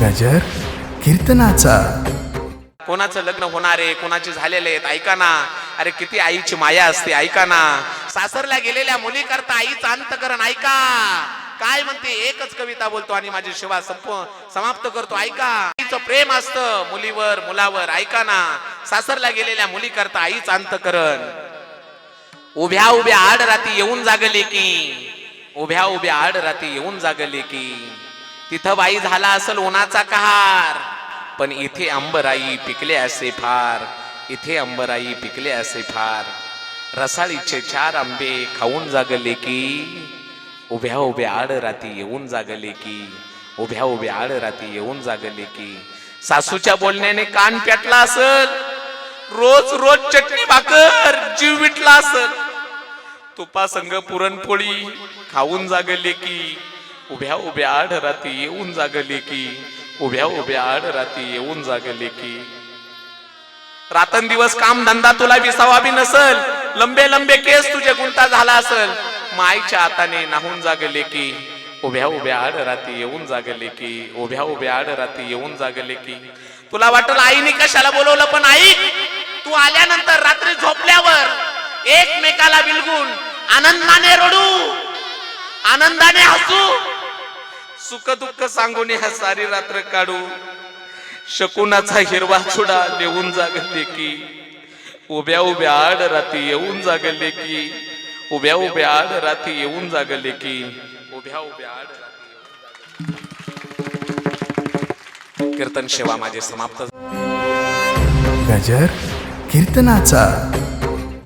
गजर कीर्तनाचा. कोणाचं लग्न होणार आहे कोणाचे झालेले आहेत ऐका ना. अरे किती आईची माया असते ऐका ना. सासरला गेलेल्या मुली करता आईचं अंतकरण ऐका. काय म्हणते एकच कविता बोलतो आणि माझी शिवा संप समाप्त करतो ऐका. आईचं प्रेम असतं मुलीवर मुलावर ऐका ना. सासरला गेलेल्या मुली करता आईचं अंतकरण. उभ्या उभ्या आड राती येऊन जागले की उभ्या उभ्या आड राती येऊन जागले की. तिथं बाई झाला असल उन्हाचा कहार. पण इथे अंबराई पिकले असे फार. इथे अंबराई पिकले असे फार. रसाळीचे चार आंबे खाऊन जागले की उभ्या उभ्या आड राती येऊन जागले की उभ्या उभ्या आड राती येऊन जागले की. सासूच्या बोलण्याने कान पेटला असल. रोज रोज चटणी भाकर जीव विटला असल. तुपा संग पुरणपोळी खाऊन जागले की उभ्या उभ्या आढ राती येऊन जागले की उभ्या उभ्या आढ राती येऊन जागले की. रातन काम धंदा तुला विसावा बी नसल लंबे लंबे केस तुझे गुंता झाला असल. माईच्या हाताने नाहून जागले की उभ्या उभ्या आड राती येऊन जागले की उभ्या उभ्या आड राती येऊन जागले की. तुला वाटल आईने कशाला बोलवलं पण आई तू आल्यानंतर रात्री झोपल्यावर एकमेकाला बिलगून आनंदाने रडू आनंदाने हसू सुख दुःख सांगून ह्या सारी रात्र काढू. शकुनाचा हिरवा चुडा देऊन जागले की उभ्या उभ्या आड राती येऊन जागले की उभ्या उभ्या आड राती येऊन जागले की उभ्या उभ्या आड राती कीर्तन सेवा माझे समाप्त गजर कीर्तनाचा.